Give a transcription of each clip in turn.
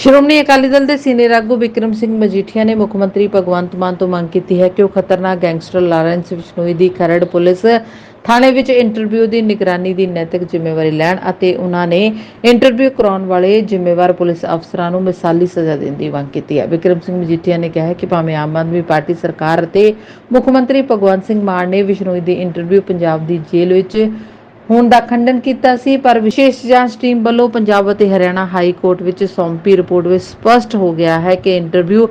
ਸ਼੍ਰੋਮਣੀ ਅਕਾਲੀ ਦਲ ਦੇ ਸੀਨੀਅਰ ਆਗੂ ਵਿਕਰਮ ਸਿੰਘ ਮਜੀਠੀਆ ਨੇ ਮੁੱਖ ਮੰਤਰੀ ਭਗਵੰਤ ਮਾਨ ਤੋਂ ਮੰਗ ਕੀਤੀ ਹੈ ਕਿ ਉਹ ਖਤਰਨਾਕ ਗੈਂਗਸਟਰ ਲਾਰੈਂਸ ਬਿਸ਼ਨੋਈ ਦੀ ਖਰੜ ਪੁਲਿਸ ਥਾਣੇ ਵਿੱਚ ਇੰਟਰਵਿਊ ਦੀ ਨਿਗਰਾਨੀ ਦੀ ਨੈਤਿਕ ਜ਼ਿੰਮੇਵਾਰੀ ਲੈਣ ਅਤੇ ਉਹਨਾਂ ਨੇ ਇੰਟਰਵਿਊ ਕਰਾਉਣ ਵਾਲੇ ਜ਼ਿੰਮੇਵਾਰ ਪੁਲਿਸ ਅਫਸਰਾਂ ਨੂੰ ਮਿਸਾਲੀ ਸਜ਼ਾ ਦੇਣ ਦੀ ਮੰਗ ਕੀਤੀ ਹੈ। ਵਿਕਰਮ ਸਿੰਘ ਮਜੀਠੀਆ ਨੇ ਕਿਹਾ ਹੈ ਕਿ ਭਾਵੇਂ ਆਮ ਆਦਮੀ ਪਾਰਟੀ ਸਰਕਾਰ ਅਤੇ ਮੁੱਖ ਮੰਤਰੀ ਭਗਵੰਤ ਸਿੰਘ ਮਾਨ ਨੇ ਬਿਸ਼ਨੋਈ ਦੀ ਇੰਟਰਵਿਊ ਪੰਜਾਬ ਦੀ ਜੇਲ੍ਹ ਵਿੱਚ ਹੋਣ ਦਾ ਖੰਡਨ ਕੀਤਾ ਸੀ, ਪਰ ਵਿਸ਼ੇਸ਼ ਜਾਂਚ ਟੀਮ ਵੱਲੋਂ ਪੰਜਾਬ ਅਤੇ ਹਰਿਆਣਾ ਹਾਈ ਕੋਰਟ ਵਿੱਚ ਸੌਂਪੀ ਰਿਪੋਰਟ ਵਿੱਚ ਸਪਸ਼ਟ ਹੋ ਗਿਆ ਹੈ ਕਿ ਇੰਟਰਵਿਊ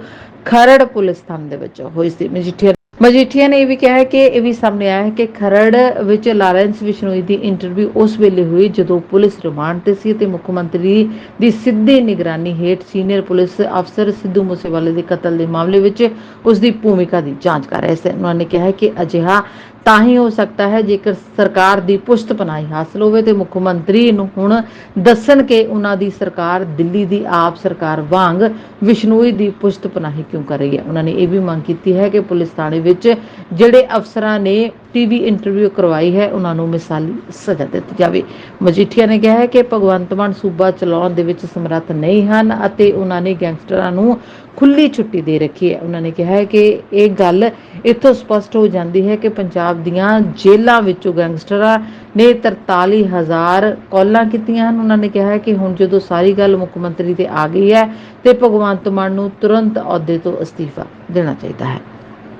ਖਰੜ ਪੁਲਿਸ ਥਾਣੇ ਦੇ ਵਿੱਚ ਹੋਈ ਸੀ। ਮਜੀਠੀਆ ਮਜੀਠੀਆ ਨੇ ਇਹ ਵੀ ਕਿਹਾ ਹੈ ਕਿ ਇਹ ਵੀ ਸਾਹਮਣੇ ਆਇਆ ਹੈ ਕਿ ਖਰੜ ਵਿੱਚ ਲਾਰੈਂਸ ਬਿਸ਼ਨੋਈ ਦੀ ਇੰਟਰਵਿਊ ਉਸ ਵੇਲੇ ਹੋਈ ਜਦੋਂ ਪੁਲਿਸ ਰਿਮਾਂਡ ਤੇ ਸੀ ਤੇ ਮੁੱਖ ਮੰਤਰੀ ਦੀ ਸਿੱਧੀ ਨਿਗਰਾਨੀ ਹੇਠ ਸੀਨੀਅਰ ਪੁਲਿਸ ਅਫਸਰ ਸਿੱਧੂ ਮੂਸੇਵਾਲੇ ਦੇ ਕਤਲ ਦੇ ਮਾਮਲੇ ਵਿੱਚ ਉਸ ਦੀ ਭੂਮਿਕਾ ਦੀ ਜਾਂਚ ਕਰ ਰਹੇ ਸਨ। ਉਹਨਾਂ ਨੇ ਕਿਹਾ ਕਿ ਅਜਿਹਾ ਤਾਂ ਹੀ ਹੋ ਸਕਦਾ ਹੈ ਜੇਕਰ ਸਰਕਾਰ ਦੀ ਪੁਸ਼ਤ ਪਨਾਹੀ ਹਾਸਲ ਹੋਵੇ ਤੇ ਮੁੱਖ ਮੰਤਰੀ ਨੂੰ ਹੁਣ ਦੱਸਣ ਕਿ ਉਹਨਾਂ ਦੀ ਸਰਕਾਰ ਦਿੱਲੀ ਦੀ ਆਪ ਸਰਕਾਰ ਵਾਂਗ ਵਿਸ਼ਨੋਈ ਦੀ ਪੁਸ਼ਤ ਪਨਾਹੀ ਕਿਉਂ ਕਰ ਰਹੀ ਹੈ। ਉਹਨਾਂ ਨੇ ਇਹ ਵੀ ਮੰਗ ਕੀਤੀ ਹੈ ਕਿ ਪੁਲਿਸ ਥਾਣੇ ਵਿੱਚ ਜਿਹੜੇ ਅਫਸਰਾਂ ਨੇ ਟੀਵੀ ਇੰਟਰਵਿਊ ਕਰਵਾਈ ਹੈ, ਉਹਨਾਂ ਨੂੰ ਮਿਸਾਲੀ ਸਜ਼ਾ ਦਿੱਤੀ ਜਾਵੇ। ਮਜੀਠੀਆ ਨੇ ਕਿਹਾ ਹੈ ਕਿ ਭਗਵੰਤ ਮਾਨ ਸੂਬਾ ਚਲਾਉਣ ਦੇ ਵਿੱਚ ਸਮਰੱਥ ਨਹੀਂ ਹਨ ਅਤੇ ਉਹਨਾਂ ਨੇ ਗੈਂਗਸਟਰਾਂ ਨੂੰ ਖੁੱਲੀ ਛੁੱਟੀ ਦੇ ਰੱਖੀ ਹੈ। ਉਹਨਾਂ ਨੇ ਕਿਹਾ ਹੈ ਕਿ ਇਹ ਗੱਲ ਇੱਥੋਂ ਸਪਸ਼ਟ ਹੋ ਜਾਂਦੀ ਹੈ ਕਿ ਪੰਜਾਬ ਦੀਆਂ ਜੇਲ੍ਹਾਂ ਵਿੱਚੋਂ ਗੈਂਗਸਟਰਾਂ ਨੇ 43000 ਕਾਲਾਂ ਕੀਤੀਆਂ ਹਨ। ਉਹਨਾਂ ਨੇ ਕਿਹਾ ਹੈ ਕਿ ਹੁਣ ਜਦੋਂ ਸਾਰੀ ਗੱਲ ਮੁੱਖ ਮੰਤਰੀ ਤੇ ਆ ਗਈ ਹੈ ਤੇ ਭਗਵੰਤ ਮਾਨ ਨੂੰ ਤੁਰੰਤ ਅਹੁਦੇ ਤੋਂ ਅਸਤੀਫਾ ਦੇਣਾ ਚਾਹੀਦਾ ਹੈ।